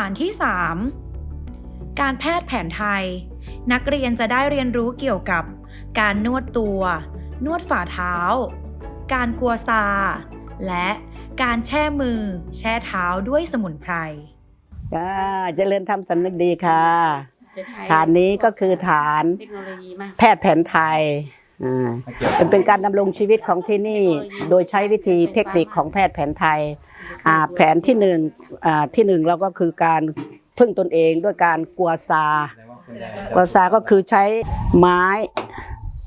านที่ 3 การแพทย์แผนไทย นักเรียนจะได้เรียนรู้เกี่ยวกับ การนวดตัว นวดฝ่าเท้า การกัวซา และการแช่มือ แช่เท้าด้วยสมุนไพรจ้าเจริญธรรมสำนึกดีค่ะจะใช้ฐานนี้ก็คือฐานเทคโนโลยีมากแพทย์แผนไทยอ่าเป็นเป็นการดำรงชีวิตของที่นี่ โดยใช้วิธีเทคนิคของแพทย์แผนไทย อ่าแผนที่หนึ่งอ่าที่หนึ่งเราก็คือการพึ่งตนเองด้วยการกัวซา กัวซาก็คือใช้ไม้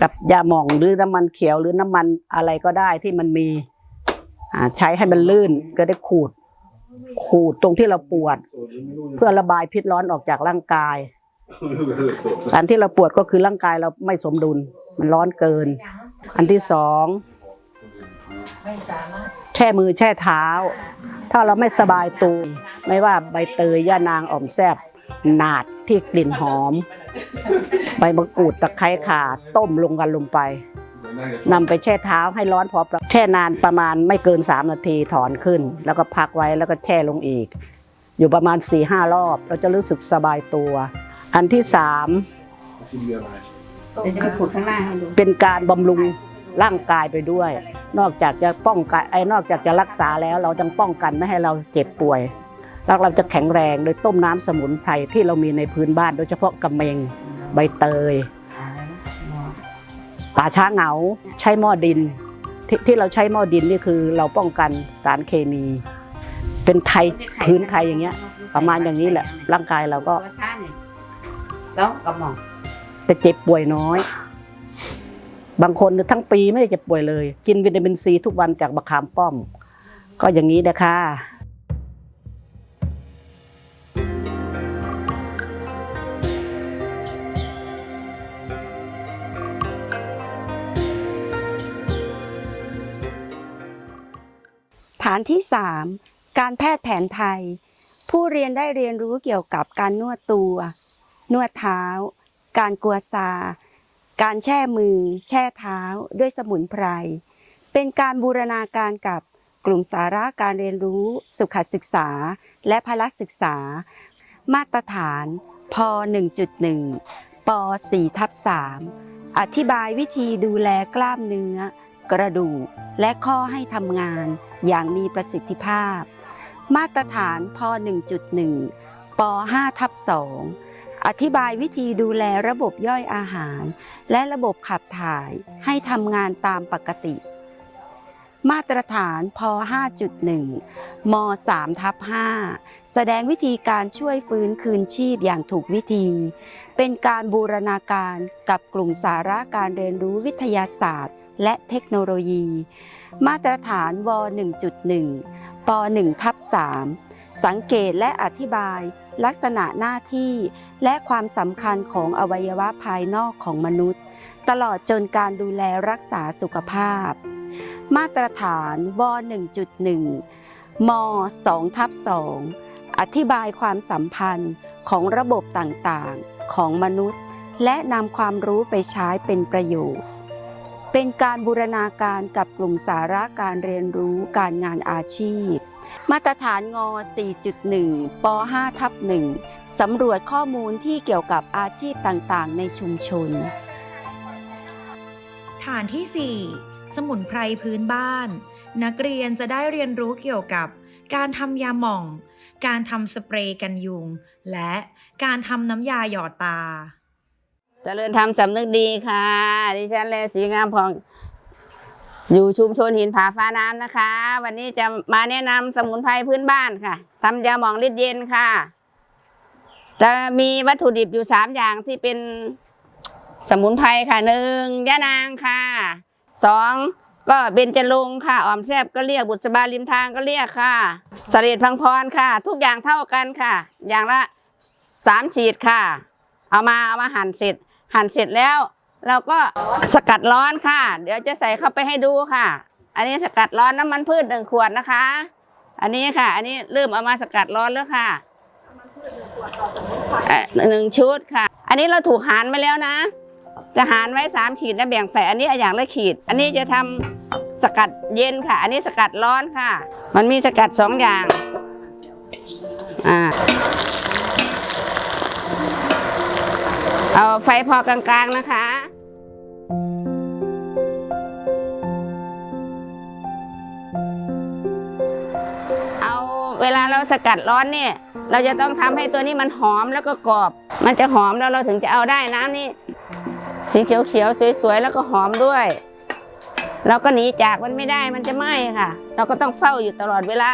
กับยาหม่องหรือน้ำมันเขียวหรือน้ำมันอะไรก็ได้ที่มันมีอ่าใช้ให้มันลื่นก็ได้ขูด ขูดตรงที่เราปวด เพื่อระบายพิษร้อนออกจากร่างกายอันที่เราปวดก็คือร่างกายเราไม่สมดุล มันร้อนเกิน อันที่สองแช่มือแช่เท้า ถ้าเราไม่สบายตัวไม่ว่าใบเตยย่านางอ่อมแซบหนาดที่กลิ่นหอม ใบมะกรูดตะไคร้ข่าต้มลงกันลงไปนำไปแช่เท้าให้ร้อนพอประแช่นานประมาณไม่เกิน 3 นาทีถอนขึ้น แล้วก็พักไว้แล้วก็แช่ลงอีก อยู่ประมาณ4ี่ห้ารอบ เราจะรู้สึกสบายตัว อันที่สามเดี๋ยวจะไปขุดข้างล่างให้ดูเป็นการบำรุงร่างกายไปด้วย นอกจากจะป้องกันไอ้นอกจากจะรักษาแล้ว เราจังป้องกันไม่ให้เราเจ็บป่วย แล้วเราจะแข็งแรงโดยต้มน้ำสมุนไพรที่เรามีในพื้นบ้าน โดยเฉพาะกระเมงใบเตยป่าช้าเหงาใช้หม้อดินทที่เราใช้หม้อดินนี่คือเราป้องกันสารเคมี เป็นไทยพื้นไทยอย่างเงี้ย ประมาณอย่างนี้แหละ ร่างกายเราก็ตัวชาเนี่ยสองกระหม่อมจะเจ็บป่วยน้อย บางคนทั้งปีไม่ได้เจ็บป่วยเลย กินวิตามินซีทุกวันจากบะขามป้อม ก็อย่างนี้นะคะฐานที่ 3 การแพทย์แผนไทย ผู้เรียนได้เรียนรู้เกี่ยวกับการนวดตัว นวดเท้า การกัวซา การแช่มือ แช่เท้าด้วยสมุนไพร เป็นการบูรณาการกับกลุ่มสาระการเรียนรู้สุขศึกษา และพละศึกษา มาตรฐานพ 1.1 ป 4 ทับ 3 อธิบายวิธีดูแลกล้ามเนื้อ กระดูก และข้อให้ทำงานอย่างมีประสิทธิภาพ มาตรฐานพ 1.1 ป 5 ทับ 2 อธิบายวิธีดูแลระบบย่อยอาหาร และระบบขับถ่ายให้ทำงานตามปกติ มาตรฐานพ5.1 ม 3ทับ5แสดงวิธีการช่วยฟื้นคืนชีพอย่างถูกวิธี เป็นการบูรณาการกับกลุ่มสาระการเรียนรู้วิทยาศาสตร์ และเทคโนโลยี มาตรฐานว 1.1 ป1ทับ3สังเกตและอธิบาย ลักษณะหน้าที่และความสำคัญของอวัยวะภายนอกของมนุษย์ ตลอดจนการดูแลรักษาสุขภาพ มาตรฐานว 1.1 ม 2ทับ2อธิบายความสัมพันธ์ของระบบต่างๆ ของมนุษย์ และนำความรู้ไปใช้เป็นประโยชน์ เป็นการบูรณาการกับกลุ่มสาระการเรียนรู้การงานอาชีพ มาตรฐานงอ 4.1 ป 5 ทับ 1 สำรวจข้อมูลที่เกี่ยวกับอาชีพต่างๆ ในชุมชน ฐานที่ 4 สมุนไพรพื้นบ้าน นักเรียนจะได้เรียนรู้เกี่ยวกับ การทำยาหม่อง การทำสเปรย์กันยุง และการทำน้ำยาหยอดตาเจริญธรรมสำนึกดีค่ะ ดิฉันเลสีงามพอง อยู่ชุมชนหินผาฟ้าน้ำนะคะ วันนี้จะมาแนะนำสมุนไพรพื้นบ้านค่ะทำยาหมองฤทธิ์เย็นค่ะ จะมีวัตถุดิบอยู่สามอย่างที่เป็นสมุนไพรค่ะหนึ่งยะนางค่ะสองก็เบญจรงค์ค่ะอ่อมแซบก็เรียกบุษบาริมทางก็เรียกค่ะสเสด็จพังพรค่ะ ทุกอย่างเท่ากันค่ะ อย่างละสามฉีดค่ะ เอามาเอามาหั่นเสร็จ หั่นเสร็จแล้ว เราก็สกัดร้อนค่ะ เดี๋ยวจะใส่เข้าไปให้ดูค่ะ อันนี้สกัดร้อนน้ำมันพืชหนึ่งขวดนะคะ อันนี้ค่ะ อันนี้เริ่มเอามาสกัดร้อนแล้วค่ะเอ่อหนึ่งชุดค่ะ อันนี้เราถูกหารมาแล้วนะ จะหารไว้สามขีดแล้วแบ่งใส่อันนี้อย่างละขีด อันนี้จะทำสกัดเย็นค่ะ อันนี้สกัดร้อนค่ะ มันมีสกัดสองอย่าง อ่า เอาไฟพอกลางๆนะคะ เอาเวลาเราสกัดร้อนเนี่ยเราจะต้องทำให้ตัวนี้มันหอมแล้วก็กรอบ มันจะหอมแล้วเราถึงจะเอาได้น้ำนี่สีเขียวๆสวยๆแล้วก็หอมด้วย เราก็หนีจากมันไม่ได้มันจะไหม้ค่ะ เราก็ต้องเฝ้าอยู่ตลอดเวลา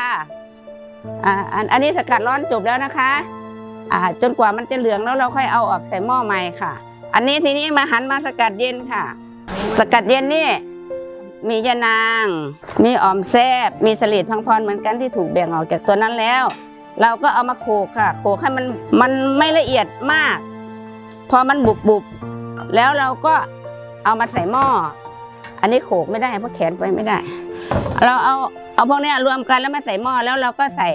อ่าอันนี้สกัดร้อนจบแล้วนะคะ จนกว่ามันจะเหลืองแล้วเราค่อยเอาออกใส่หม้อใหม่ค่ะ อันนี้ทีนี้มาหันมาสกัดเย็นค่ะ สกัดเย็นนี่มียานาง มีออมแซบมีสลิดพังพรเหมือนกันที่ถูกแบ่งออกจากตัวนั้นแล้ว เราก็เอามาโขลกค่ะ โขลกให้มันมันไม่ละเอียดมาก พอมันบุบบุบแล้วเราก็เอามาใส่หม้อ อันนี้โขลกไม่ได้เพราะแขนไปไม่ได้ เราเอาเอาพวกนี้รวมกันแล้วมาใส่หม้อแล้วเราก็ใส่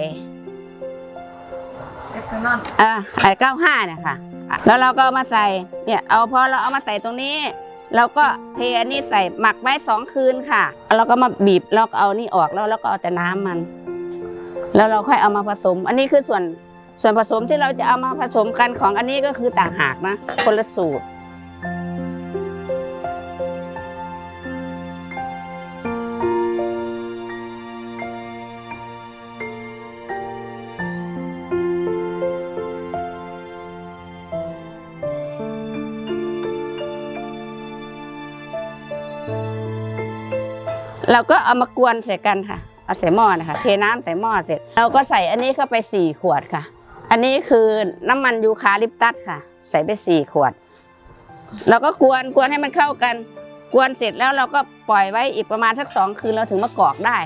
เออไอ้เก้าห้าเนี่ยค่ะ แล้วเราก็เอามาใส่เนี่ยเอาพอเราเอามาใส่ตรงนี้ เราก็เทอันนี้ใส่หมักไว้สองคืนค่ะเราก็มาบีบเราก็เอานี่ออกแล้วแล้วก็เอาแต่น้ำมัน แล้วเราค่อยเอามาผสม อันนี้คือส่วนส่วนผสมที่เราจะเอามาผสมกันของอันนี้ก็คือต่างหากนะคนละสูตร เราก็เอามากวนใส่กันค่ะเอาใส่หม้อนะคะเทน้ำใส่หม้อเสร็จ เราก็ใส่อันนี้เข้าไปสี่ขวดค่ะ อันนี้คือน้ำมันยูคาลิปตัสค่ะ ใส่ไปสี่ขวด เราก็กวนกวนให้มันเข้ากัน กวนเสร็จแล้วเราก็ปล่อยไว้อีกประมาณสักสองคืนเราถึงมากรอกได้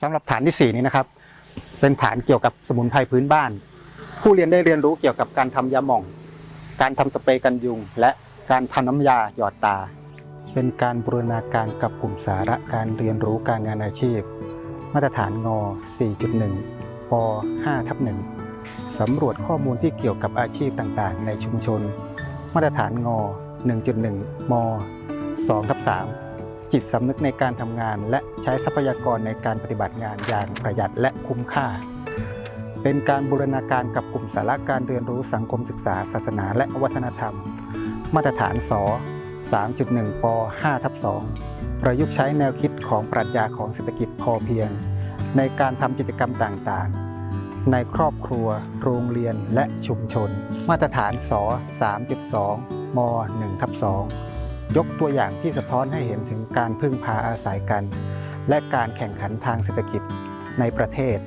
สำหรับฐานที่ 4 นี้นะครับ เป็นฐานเกี่ยวกับสมุนไพรพื้นบ้าน ผู้เรียนได้เรียนรู้เกี่ยวกับการทำยาหม่อง การทำสเปรย์กันยุง และการทำน้ำยาหยอดตา เป็นการบูรณาการกับกลุ่มสาระการเรียนรู้การงานอาชีพ มาตรฐานง 4.1 ป 5ทับ1สำรวจข้อมูลที่เกี่ยวกับอาชีพต่างๆ ในชุมชน มาตรฐานง 1.1 ม 2ทับ3 จิตสำนึกในการทำงาน และใช้ทรัพยากรในการปฏิบัติงานอย่างประหยัดและคุ้มค่า เป็นการบูรณาการกับกลุ่มสาระการเรียนรู้สังคมศึกษา ศาสนา และวัฒนธรรม มาตรฐานส3.1ป5ทับ2ประยุกต์ใช้แนวคิดของปรัชญาของเศรษฐกิจพอเพียง ในการทำกิจกรรมต่างๆ ในครอบครัว โรงเรียนและชุมชน มาตรฐานส3.2ม1ทับ2 ยกตัวอย่างที่สะท้อนให้เห็นถึงการพึ่งพาอาศัยกัน และการแข่งขันทางเศรษฐกิจในประเทศ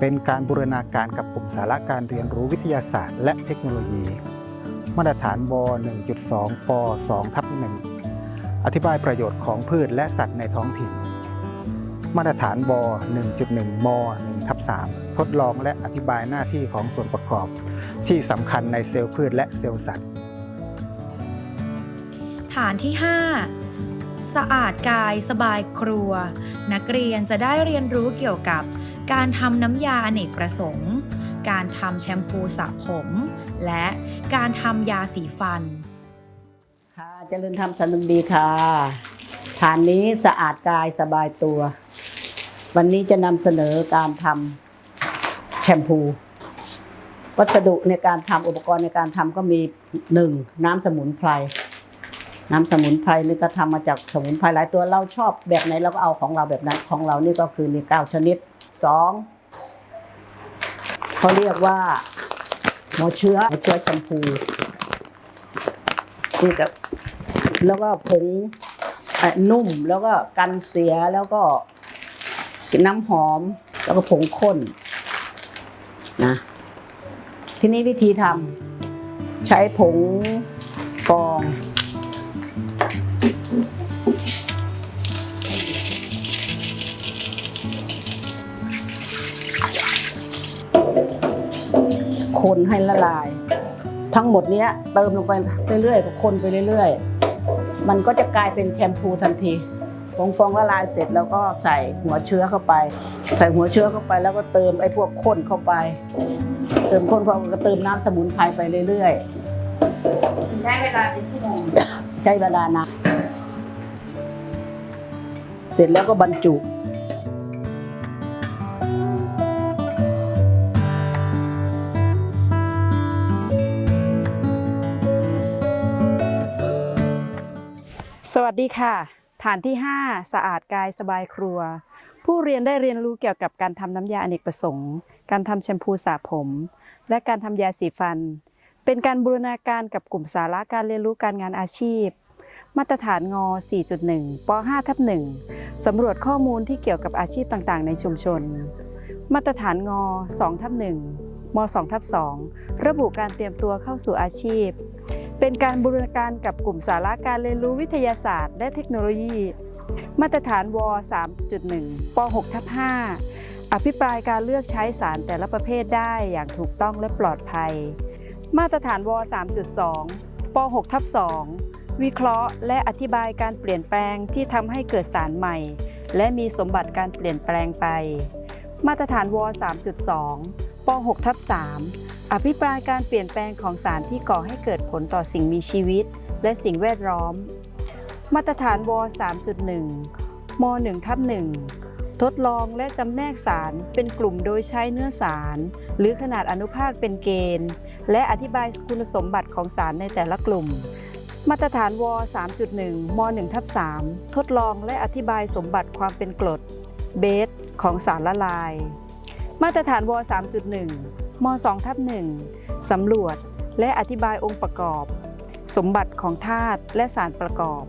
เป็นการบูรณาการกับกลุ่มสาระการเรียนรู้วิทยาศาสตร์ และเทคโนโลยี มาตรฐานว1.2ป2ทับ1อธิบายประโยชน์ของพืชและสัตว์ในท้องถิ่น มาตรฐานว1.1ม1ทับ3ทดลองและอธิบายหน้าที่ของส่วนประกอบ ที่สำคัญในเซลล์พืชและเซลล์สัตว์ ฐานที่ 5 สะอาดกายสบายครัว นักเรียนจะได้เรียนรู้เกี่ยวกับการทำน้ำยาอเนกประสงค์ การทำแชมพูสระผม และการทำยาสีฟัน ค่ะเจริญธรรมสนุกดีค่ะ ฐานนี้สะอาดกายสบายตัว วันนี้จะนำเสนอการทำแชมพูวัสดุในการทำอุปกรณ์ในการทำก็มีหนึ่งน้ำสมุนไพร น้ำสมุนไพรนี่ก็ทำมาจากสมุนไพรหลายตัวเราชอบแบบไหนเราก็เอาของเราแบบนั้นของเรานี่ก็คือมีเก้าชนิดสองเขาเรียกว่าหัวเชื้อหัวเชื้อแชมพูนี่กับแล้วก็ผงนุ่มแล้วก็กันเสียแล้วก็น้ำหอมแล้วก็ผงข้นนะทีนี้วิธีทำใช้ผง ให้ละลาย ทั้งหมดเนี้ยเติมลงไปเรื่อยๆก็คนไปเรื่อยๆ มันก็จะกลายเป็นแชมพูทันทีฟองฟองละลายเสร็จแล้วก็ใส่หัวเชื้อเข้าไป ใส่หัวเชื้อเข้าไปแล้วก็เติมไอ้พวกข้นเข้าไป เติมข้นเข้าไปก็เติมน้ำสมุนไพรไปเรื่อยใช้เวลาเป็นชั่วโมงๆใช้เวลานานเสร็จแล้วก็บรรจุ สวัสดีค่ะ ฐานที่ 5 สะอาดกายสบายครัว ผู้เรียนได้เรียนรู้เกี่ยวกับการทำน้ำยาอเนกประสงค์ การทำแชมพูสระผม และการทำยาสีฟัน เป็นการบูรณาการกับกลุ่มสาระการเรียนรู้การงานอาชีพ มาตรฐานง 4.1 ป 5 ทับ 1 สำรวจข้อมูลที่เกี่ยวกับอาชีพต่างๆ ในชุมชน มาตรฐานง 2 ทับ 1 ม 2 ทับ 2 ระบุการเตรียมตัวเข้าสู่อาชีพ เป็นการบูรณาการกับกลุ่มสาระการเรียนรู้วิทยาศาสตร์ และเทคโนโลยี มาตรฐานว 3.1 ป 6 ทับ5อภิปรายการเลือกใช้สารแต่ละประเภทได้อย่างถูกต้องและปลอดภัย มาตรฐานว 3.2 ป 6 ทับ2วิเคราะห์และอธิบายการเปลี่ยนแปลงที่ทำให้เกิดสารใหม่ และมีสมบัติการเปลี่ยนแปลงไป มาตรฐานว 3.2 ป 6 ทับ3 อภิปรายการเปลี่ยนแปลงของสารที่ก่อให้เกิดผลต่อสิ่งมีชีวิต และสิ่งแวดล้อม มาตรฐานว 3.1 ม 1ทับ1ทดลองและจำแนกสารเป็นกลุ่มโดยใช้เนื้อสาร หรือขนาดอนุภาคเป็นเกณฑ์ และอธิบายคุณสมบัติของสารในแต่ละกลุ่ม มาตรฐานว 3.1 ม 1ทับ3ทดลองและอธิบายสมบัติความเป็นกรดเบสของสารละลาย มาตรฐานว 3.1 ม2ทับ1สำรวจและอธิบายองค์ประกอบ สมบัติของธาตุและสารประกอบ